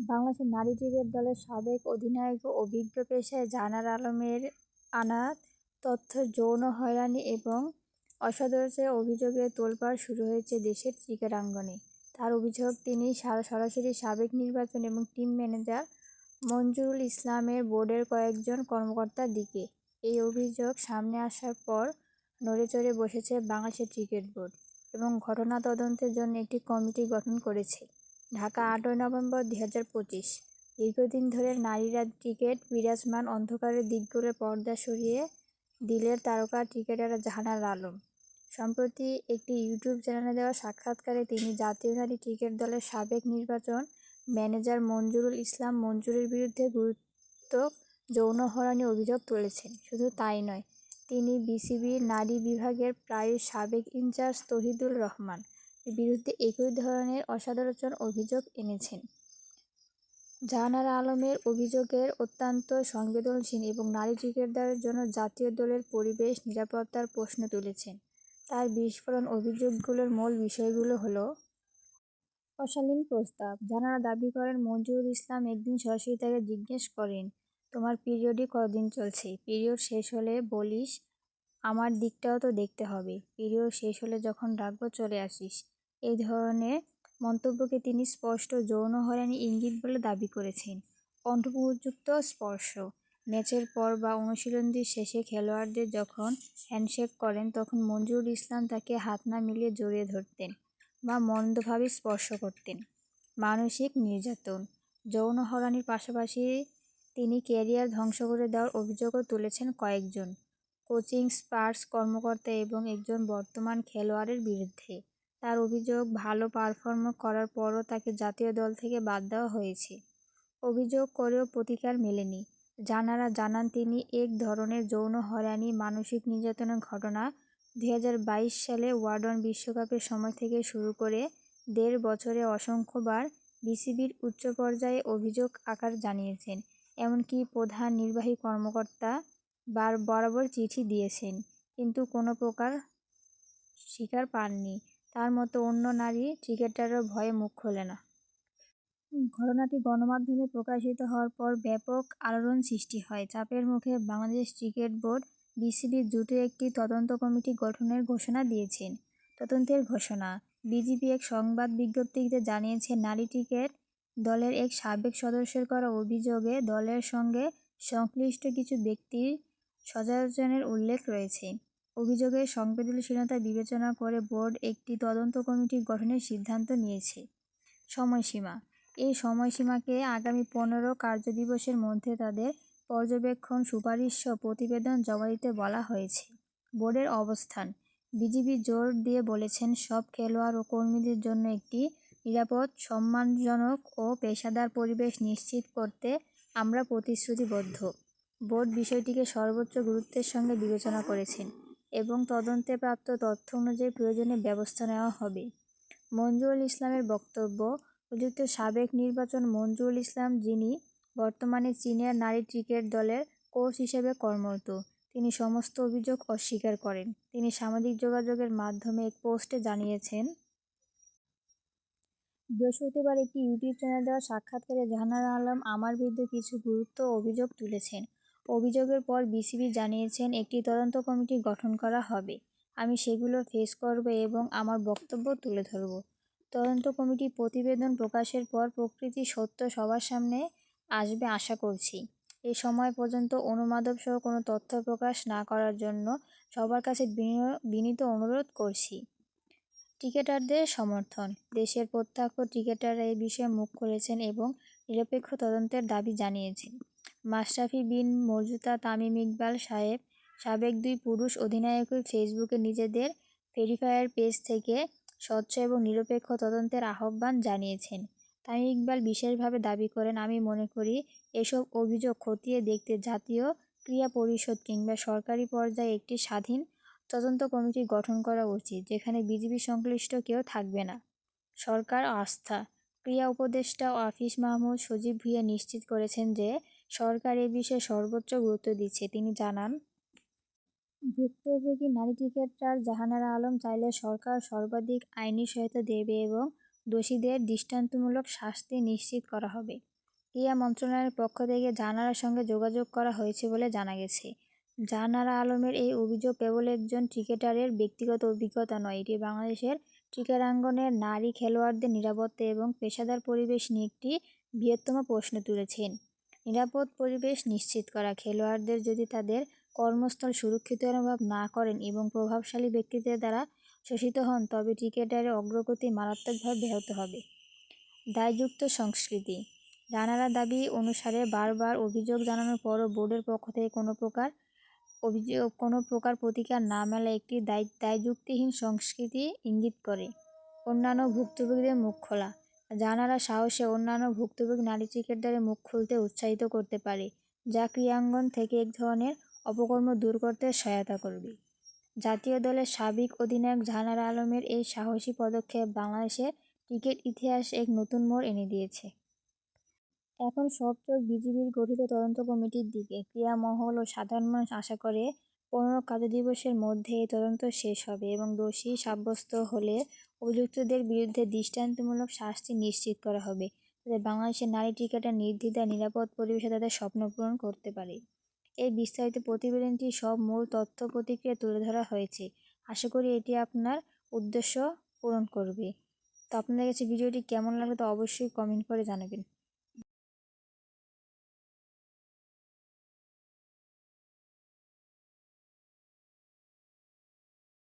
বাংলাদেশের নারী ক্রিকেট দলের সাবেক অধিনায়ক ও অভিজ্ঞ পেশায় জাহানারা আলমের আনা তথ্য যৌন হয়রানি এবং অসদাচরের অভিযোগে তোলপাড় শুরু হয়েছে দেশের ক্রিকেটাঙ্গনে। তার অভিযোগ, তিনি সরাসরি সাবেক নির্বাচন এবং টিম ম্যানেজার মনজুরুল ইসলামের বোর্ডের কয়েকজন কর্মকর্তার দিকে। এই অভিযোগ সামনে আসার পর নড়েচড়ে বসেছে বাংলাদেশের ক্রিকেট বোর্ড এবং ঘটনা তদন্তের জন্য একটি কমিটি গঠন করেছে। ঢাকা আটই নভেম্বর দুই হাজার পঁচিশ দীর্ঘদিন ধরে নারীরা ক্রিকেটে বিরাজমান অন্ধকারের দিকগুলোর পর্দা সরিয়ে দিলের তারকা ক্রিকেটার জাহানার আলম। সম্প্রতি একটি ইউটিউব চ্যানেলে দেওয়া সাক্ষাৎকারে তিনি জাতীয় নারী ক্রিকেট দলের সাবেক নির্বাচন ম্যানেজার মঞ্জুরুল ইসলাম মঞ্জুরের বিরুদ্ধে গুরুত্ব যৌন হয়রানির অভিযোগ তুলেছেন। শুধু তাই নয়, তিনি বিসিবির নারী বিভাগের প্রায় সাবেক ইনচার্জ তহিদুল রহমান বিরুদ্ধে একই ধরনের অসদাচরের অভিযোগ এনেছেন। জাহানারা আলমের অভিযোগের অত্যন্ত সংবেদনশীল এবং নারী ক্রিকেটারদের জন্য জাতীয় দলের পরিবেশ নিরাপত্তার প্রশ্ন তুলেছেন। তার বিস্ফোরণ অভিযোগগুলোর মূল বিষয়গুলো হলো অশালীন প্রস্তাব। জানারা দাবি করেন, মঞ্জুর ইসলাম একদিন সরাসরি তাকে জিজ্ঞেস করেন, তোমার পিরিয়ডই কদিন চলছে? পিরিয়ড শেষ হলে বলিস, আমার দিকটাও তো দেখতে হবে। পিরিয়ড শেষ হলে যখন ডাকবো চলে আসিস। এই ধরনের মন্তব্যকে তিনি স্পষ্ট যৌন হয়রানির ইঙ্গিত বলে দাবি করেছেন। কণ্ঠস্বরযুক্ত স্পর্শ। ম্যাচের পর বা অনুশীলনের শেষে খেলোয়াড়দের যখন হ্যান্ডশেক করেন, তখন মনজুরুল ইসলাম তাকে হাত না মিলিয়ে জড়িয়ে ধরতেন বা মন্দভাবে স্পর্শ করতেন। মানসিক নির্যাতন। যৌন হয়রানির পাশাপাশি তিনি ক্যারিয়ার ধ্বংস করে দেওয়ার অভিযোগও তুলেছেন কয়েকজন কোচিং স্টাফ কর্মকর্তা এবং একজন বর্তমান খেলোয়াড়ের বিরুদ্ধে। তার অভিযোগ, ভালো পারফর্ম করার পরও তাকে জাতীয় দল থেকে বাদ দেওয়া হয়েছে। অভিযোগ করেও প্রতিকার মেলেনি। জানারা জানান, তিনি এক ধরনের যৌন হয়রানি, মানসিক নির্যাতনের ঘটনা দুই হাজার বাইশ সালে ওয়ানডে বিশ্বকাপের সময় থেকে শুরু করে দেড় বছরে অসংখ্যবার বিসিবির উচ্চ পর্যায়ে অভিযোগ আকার জানিয়েছেন। এমনকি প্রধান নির্বাহী কর্মকর্তা বার বরাবর চিঠি দিয়েছেন, কিন্তু কোনো প্রকার শিকার পাননি। তাঁর মতো অন্য নারী ক্রিকেটাররাও ভয়ে মুখ খোলে না। ঘটনাটি গণমাধ্যমে প্রকাশিত হওয়ার পর ব্যাপক আলোড়ন সৃষ্টি হয়। চাপের মুখে বাংলাদেশ ক্রিকেট বোর্ড, বিসিবি জোটে একটি তদন্ত কমিটি গঠনের ঘোষণা দিয়েছেন তদন্তের ঘোষণা। বিজিবি এক সংবাদ বিজ্ঞপ্তিতে জানিয়েছে, নারী ক্রিকেট দলের এক সাবেক সদস্যের করা অভিযোগে দলের সঙ্গে সংশ্লিষ্ট কিছু ব্যক্তির অসদাচরণের উল্লেখ রয়েছে। অভিযোগের সংবেদনশীলতা বিবেচনা করে বোর্ড একটি তদন্ত কমিটি গঠনের সিদ্ধান্ত নিয়েছে। সময়সীমা এই সময়সীমাকে আগামী পনেরো কার্যদিবসের মধ্যে তাদের পর্যবেক্ষণ, সুপারিশসহ প্রতিবেদন জমা দিতে বলা হয়েছে। বোর্ডের অবস্থান বিজিবি জোর দিয়ে বলেছেন সব খেলোয়াড় ও কর্মীদের জন্য একটি নিরাপদ, সম্মানজনক ও পেশাদার পরিবেশ নিশ্চিত করতে আমরা প্রতিশ্রুতিবদ্ধ। বোর্ড বিষয়টিকে সর্বোচ্চ গুরুত্বের সঙ্গে বিবেচনা করেছে এবং তদন্তে প্রাপ্ত তথ্য অনুযায়ী প্রয়োজনীয় ব্যবস্থা নেওয়া হবে। মনজুরুল ইসলামের বক্তব্য, অভিযুক্ত সাবেক নির্বাচন মনজুরুল ইসলাম, যিনি বর্তমানে চীনের নারী ক্রিকেট দলের কোচ হিসেবে কর্মরত, তিনি সমস্ত অভিযোগ অস্বীকার করেন। তিনি সামাজিক যোগাযোগের মাধ্যমে এক পোস্টে জানিয়েছেন, বৃহস্পতিবার একটি ইউটিউব চ্যানেল দেওয়া সাক্ষাৎকারে জাহানারা আলম আমার বিরুদ্ধে কিছু গুরুত্ব অভিযোগ তুলেছেন। অভিযোগের পর বিসিবি জানিয়েছেন, একটি তদন্ত কমিটি গঠন করা হবে। আমি সেগুলো ফেস করব এবং আমার বক্তব্য তুলে ধরব। তদন্ত কমিটির প্রতিবেদন প্রকাশের পর প্রকৃতি সত্য সবার সামনে আসবে আশা করছি। এ সময় পর্যন্ত অনুমানসহ কোনো তথ্য প্রকাশ না করার জন্য সবার কাছে বিনীত অনুরোধ করছি। ক্রিকেটারদের সমর্থন দেশের প্রখ্যাত ক্রিকেটাররা এ বিষয়ে মুখ খুলেছেন এবং নিরপেক্ষ তদন্তের দাবি জানিয়েছেন। মাশরাফি বিন মুর্তজা তামিম ইকবাল সাহেব সাবেক দুই পুরুষ অধিনায়কই ফেসবুকে নিজেদের ভেরিফায়ার পেজ থেকে স্বচ্ছ এবং নিরপেক্ষ তদন্তের আহ্বান জানিয়েছেন। তামিম ইকবাল বিশেষভাবে দাবি করেন, আমি মনে করি, এসব অভিযোগ খতিয়ে দেখতে জাতীয় ক্রীড়া পরিষদ কিংবা সরকারি পর্যায়ে একটি স্বাধীন তদন্ত কমিটি গঠন করা উচিত, যেখানে বিসিবি সংশ্লিষ্ট কেউ থাকবে না। সরকার আস্থা ক্রিয়া উপদেষ্টা আফিস মাহমুদ সজীব ভুঁইয়া নিশ্চিত করেছেন যে, সরকার এ বিষয়ে সর্বোচ্চ গুরুত্ব দিচ্ছে। তিনি জানান, ভুক্তভোগী নারী ক্রিকেটার জাহানারা আলম চাইলে সরকার সর্বাধিক আইনি সহায়তা দেবে এবং দোষীদের দৃষ্টান্তমূলক শাস্তি নিশ্চিত করা হবে। ক্রীড়া মন্ত্রণালয়ের পক্ষ থেকে জানারার সঙ্গে যোগাযোগ করা হয়েছে বলে জানা গেছে। জাহানারা আলমের এই অভিযোগ কেবল একজন ক্রিকেটারের ব্যক্তিগত অভিজ্ঞতা নয় এটি বাংলাদেশের ক্রিকেটাঙ্গনের নারী খেলোয়াড়দের নিরাপত্তা এবং পেশাদার পরিবেশ নিয়ে একটি বৃহত্তম প্রশ্ন তুলেছেন। নিরাপদ পরিবেশ নিশ্চিত করা। খেলোয়াড়দের যদি তাদের কর্মস্থল সুরক্ষিত অনুভব না করেন এবং প্রভাবশালী ব্যক্তিদের দ্বারা শোষিত হন, তবে ক্রিকেটারের অগ্রগতি মারাত্মকভাবে ব্যাহত হবে। দায়যুক্ত সংস্কৃতি। জানারা দাবি অনুসারে বারবার অভিযোগ জানানোর পরও বোর্ডের পক্ষ থেকে কোনো প্রকার অভিযোগ, কোনো প্রকার প্রতিকার না মেলা একটি দায়, দায়যুক্তিহীন সংস্কৃতি ইঙ্গিত করে। অন্যান্য ভুক্তভোগীদের মুখ খোলা। জানারা সাহসে অন্যান্য ভুক্তভোগী নারী ক্রিকেটারের মুখ খুলতে উৎসাহিত করতে পারে, যা ক্রীড়াঙ্গন থেকে এক ধরনের অপকর্ম দূর করতে সহায়তা করবে। জাতীয় দলের সাবেক অধিনায়ক জাহানারা আলমের এই সাহসী পদক্ষেপ বাংলাদেশের ক্রিকেট ইতিহাস এক নতুন মোড় এনে দিয়েছে। এখন সব চোখ বিজিবির গঠিত তদন্ত কমিটির দিকে ক্রীড়া মহল ও সাধারণ মানুষ আশা করে, পনেরো কার্যদিবসের মধ্যে এই তদন্ত শেষ হবে এবং দোষী সাব্যস্ত হলে অভিযুক্তদের বিরুদ্ধে দৃষ্টান্তমূলক শাস্তি নিশ্চিত করা হবে। যাতে বাংলাদেশের নারী ক্রিকেটার নির্দ্বিধায় নিরাপদ পরিবেশে তাদের স্বপ্ন পূরণ করতে পারে। এই বিস্তারিত প্রতিবেদনটি সব মূল তথ্য প্রতিক্রিয়া তুলে ধরা হয়েছে। আশা করি এটি আপনার উদ্দেশ্য পূরণ করবে। তো আপনাদের কাছে ভিডিওটি কেমন লাগল তো অবশ্যই কমেন্ট করে জানাবেন।